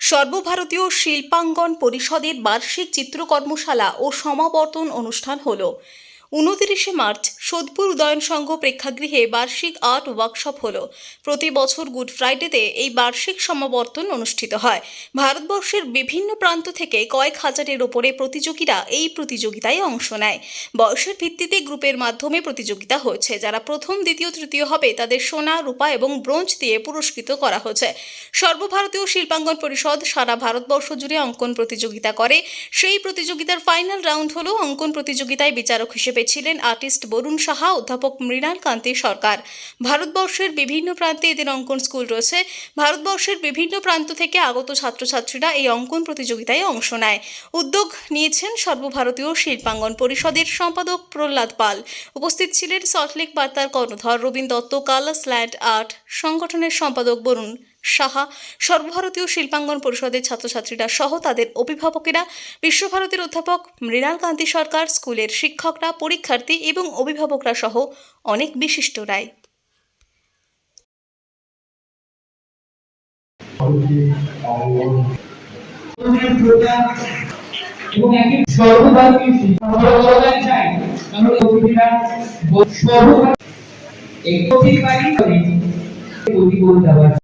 সর্বভারতীয় শিল্পাঙ্গন পরিষদের বার্ষিক চিত্রকর্মশালা ও সমাবর্তন অনুষ্ঠান হল। উনতিরিশে মার্চ সোদপুর উদয়ন সংঘ প্রেক্ষাগৃহে বার্ষিক আর্ট ওয়ার্কশপ হল। প্রতি বছর গুড ফ্রাইডেতে এই বার্ষিক সমাবর্তন অনুষ্ঠিত হয়। ভারতবর্ষের বিভিন্ন প্রান্ত থেকে কয়েক হাজারের ওপরে প্রতিযোগীরা এই প্রতিযোগিতায় অংশ নেয়। বয়সের ভিত্তিতে গ্রুপের মাধ্যমে প্রতিযোগিতা হয়েছে, যারা প্রথম, দ্বিতীয়, তৃতীয় হবে তাদের সোনা, রূপা এবং ব্রোঞ্জ দিয়ে পুরস্কৃত করা হয়েছে। সর্বভারতীয় শিল্পাঙ্গন পরিষদ সারা ভারতবর্ষ জুড়ে অঙ্কন প্রতিযোগিতা করে। সেই প্রতিযোগিতার ফাইনাল রাউন্ড হলো অঙ্কন প্রতিযোগিতায় বিচারক হিসেবে ছিলেন আর্টিস্ট বরুণ সাহা, অধ্যাপক মৃণাল কান্তি সরকার। ভারতবর্ষের বিভিন্ন প্রান্তে এদের অঙ্কন স্কুল রয়েছে। ভারতবর্ষের বিভিন্ন প্রান্ত থেকে আগত ছাত্রছাত্রীরা এই অঙ্কন প্রতিযোগিতায় অংশ নেয়। উদ্যোগ নিয়েছেন সর্বভারতীয় শিল্পাঙ্গন পরিষদের সম্পাদক প্রহ্লাদ পাল। উপস্থিত ছিলেন সল্টলেক বার্তার কর্ণধর রবীন দত্ত, কালাস ল্যান্ড আর্ট সংগঠনের সম্পাদক বরুণ সাহা, সর্বভারতীয় শিল্পাঙ্গন পরিষদের ছাত্রছাত্রীরা সহ তাদের অভিভাবকেরা, বিশ্বভারতীর অধ্যাপক মৃণাল কান্তি সরকার, স্কুলের শিক্ষকরা, পরীক্ষার্থী এবং অভিভাবকরা সহ অনেক বিশিষ্টরাই এবং একই সর্বভারতীয় শিক্ষা প্রদান চাই কারণ অতিথিরা সর্ব এই প্রতিবারই করে দেওয়া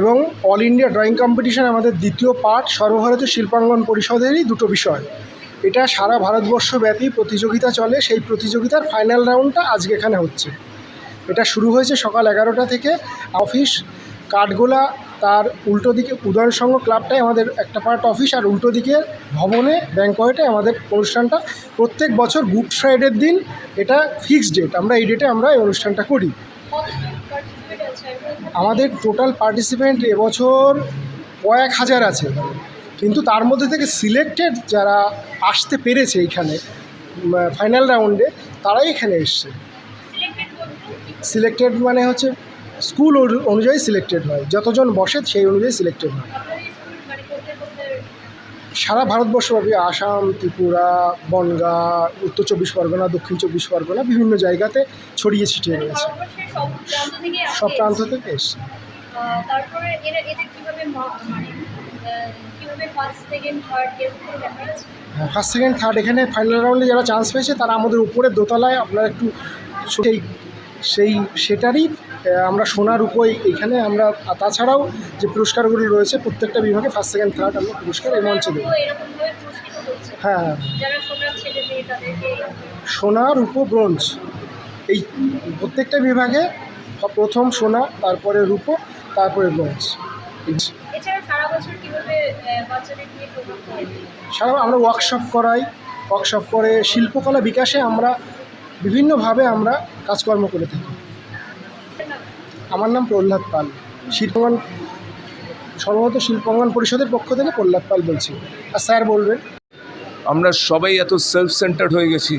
এবং অল ইন্ডিয়া ড্রয়িং কম্পিটিশন আমাদের দ্বিতীয় পার্ট সর্বভারতীয় শিল্পাঙ্গন পরিষদেরই দুটো বিষয়। এটা সারা ভারতবর্ষব্যাপী প্রতিযোগিতা চলে, সেই প্রতিযোগিতার ফাইনাল রাউন্ডটা আজকে এখানে হচ্ছে। এটা শুরু হয়েছে সকাল এগারোটা থেকে। অফিস কাঠগোলা, তার উল্টো দিকে উদয়ন সংঘ ক্লাবটাই আমাদের একটা পার্ট অফিস আর উল্টো দিকে ভবনে ব্যাঙ্কয়েটে আমাদের অনুষ্ঠানটা। প্রত্যেক বছর গুড ফ্রাইডের দিন এটা ফিক্সড ডেট আমরা এই ডেটে আমরা এই অনুষ্ঠানটা করি। আমাদের টোটাল পার্টিসিপেন্ট এবছর কয়েক হাজার আছে। কিন্তু তার মধ্যে থেকে সিলেক্টেড যারা আসতে পেরেছে এইখানে ফাইনাল রাউন্ডে তারাই এখানে এসছে। সিলেক্টেড মানে হচ্ছে স্কুল অনুযায়ী সিলেক্টেড হয়। যতজন বসে সেই অনুযায়ী সিলেক্টেড হয়। সারা ভারতবর্ষব্যাপী আসাম ত্রিপুরা বনগা উত্তর চব্বিশ পরগনা দক্ষিণ চব্বিশ পরগনা বিভিন্ন জায়গাতে ছড়িয়ে ছিটিয়ে রয়েছে। সব প্রান্ত থেকে এসছে। মানে হ্যাঁ ফার্স্ট সেকেন্ড থার্ড এখানে ফাইনাল রাউন্ডে যারা চান্স পেয়েছে তারা আমাদের উপরের দোতলায় আপনারা একটু সেই সেই সেটারই আমরা সোনার উপই এখানে আমরা তাছাড়াও যে পুরস্কারগুলো রয়েছে প্রত্যেকটা বিভাগে ফার্স্ট সেকেন্ড থার্ড আমরা পুরস্কার এই মঞ্চে দেবো। হ্যাঁ। সোনা রূপো ব্রোঞ্জ এই প্রত্যেকটা বিভাগে প্রথম সোনা তারপরে রূপো তারপরে ব্রোঞ্জ। সারা আমরা ওয়ার্কশপ করাই ওয়ার্কশপ করে শিল্পকলা বিকাশে আমরা বিভিন্নভাবে আমরা কাজকর্ম করে থাকি। আমার নাম প্রহ্লাদ পাল। শিল্পাঙ্গন সর্বত শিল্পাঙ্গন পরিষদের পক্ষ থেকে প্রহ্লাদ পাল বলছি। আর স্যার বলবেন? আমরা সবাই এত সেলফ সেন্টার্ড হয়ে গেছি।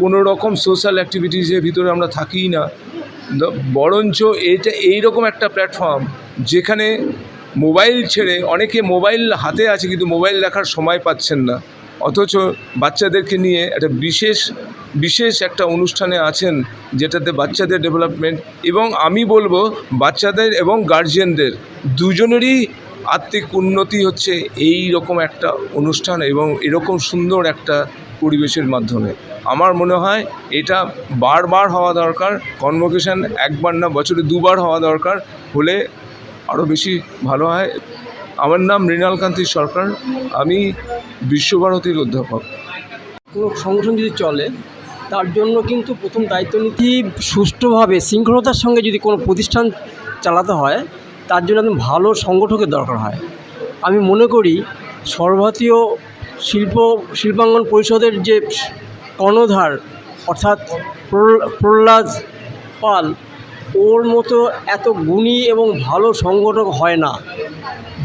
কোনো রকম সোশ্যাল অ্যাক্টিভিটিসের ভিতরে আমরা থাকিই না। বরঞ্চ এটা এই রকম একটা প্ল্যাটফর্ম যেখানে মোবাইল ছেড়ে অনেকে মোবাইল হাতে আছে কিন্তু মোবাইল দেখার সময় পাচ্ছেন না। অথচ বাচ্চাদেরকে নিয়ে একটা বিশেষ বিশেষ একটা অনুষ্ঠানে আছেন যেটাতে বাচ্চাদের ডেভেলপমেন্ট এবং আমি বলব বাচ্চাদের এবং গার্জিয়ানদের দুজনেরই আত্মিক উন্নতি হচ্ছে এই রকম একটা অনুষ্ঠান এবং এরকম সুন্দর একটা পরিবেশের মাধ্যমে। আমার মনে হয় এটা বারবার হওয়া দরকার কনভোকেশন একবার না বছরে দুবার হওয়া দরকার, হলে আরও বেশি ভালো হয়। আমার নাম মৃণালকান্তি সরকার, আমি বিশ্বভারতীর অধ্যাপক। কোনো সংগঠন যদি চলে তার জন্য কিন্তু প্রথম দায়িত্ব নীতি সুষ্ঠুভাবে, শৃঙ্খলতার সঙ্গে যদি কোনো প্রতিষ্ঠান চালাতে হয়, তার জন্য একদম ভালো সংগঠকের দরকার হয়। আমি মনে করি সর্বভারতীয় শিল্প, শিল্পাঙ্গন পরিষদের যে কর্ণধার, অর্থাৎ প্রহ্লাদ পাল, ওর মতো এত গুণী এবং ভালো সংগঠক হয় না।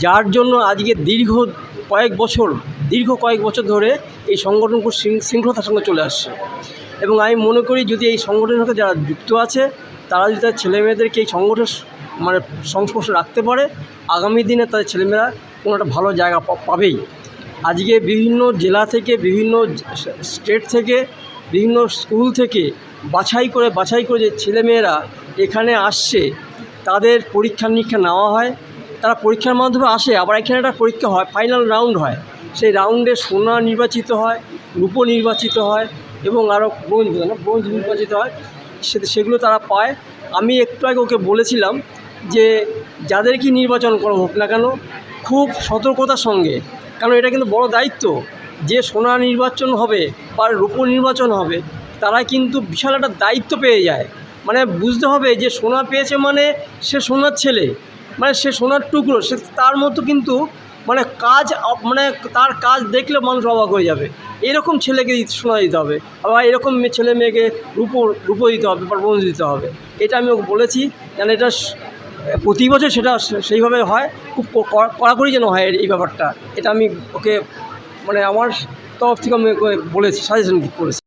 যার জন্য আজকে দীর্ঘ কয়েক বছর, দীর্ঘ কয়েক বছর ধরে এই সংগঠন খুব শৃঙ্খলতার সঙ্গে চলে আসছে। এবং আমি মনে করি যদি এই সংগঠনের সাথে যারা যুক্ত আছে, তারা যদি তার ছেলেমেয়েদেরকে এই সংগঠন মানে সংস্পর্শে রাখতে পারে, আগামী দিনে তাদের ছেলেমেয়েরা কোনো একটা ভালো জায়গা পাবেই। আজকে বিভিন্ন জেলা থেকে, বিভিন্ন স্টেট থেকে, বিভিন্ন স্কুল থেকে বাছাই করে বাছাই করে যে ছেলেমেয়েরা এখানে আসছে, তাদের পরীক্ষা নিরীক্ষা নেওয়া হয়। তারা পরীক্ষার মাধ্যমে আসে, আবার এখানে একটা পরীক্ষা হয় ফাইনাল রাউন্ড হয়। সেই রাউন্ডে সোনা নির্বাচিত হয়, রূপো নির্বাচিত হয় এবং আরও ব্রোঞ্জ না, ব্রোঞ্জ নির্বাচিত হয়। সে সেগুলো তারা পায়। আমি একটু আগে ওকে বলেছিলাম যে যাদের যাদেরকে নির্বাচন করা হোক না কেন, খুব সতর্কতার সঙ্গে। কারণ এটা কিন্তু বড় দায়িত্ব। যে সোনা নির্বাচন হবে বা রূপ নির্বাচন হবে, তারা কিন্তু বিশাল একটা দায়িত্ব পেয়ে যায়। মানে বুঝতে হবে যে, সোনা পেয়েছে মানে সে সোনার ছেলে। মানে সে সোনার টুকরো, সে তার মতো কিন্তু মানে কাজ মানে তার কাজ দেখলে মানুষ অবাক হয়ে যাবে। এরকম ছেলেকে শোনা দিতে হবে, আবার এরকম ছেলে মেয়েকে রূপো রূপো দিতে হবে ব্রোঞ্জ দিতে হবে। এটা আমি ওকে বলেছি কেন এটা প্রতি বছর সেটা সেইভাবে হয়, খুব কড়াকড়ি যেন হয় এই ব্যাপারটা। এটা আমি ওকে মানে আমার তরফ থেকে আমি বলেছি সাজেশন করেছি।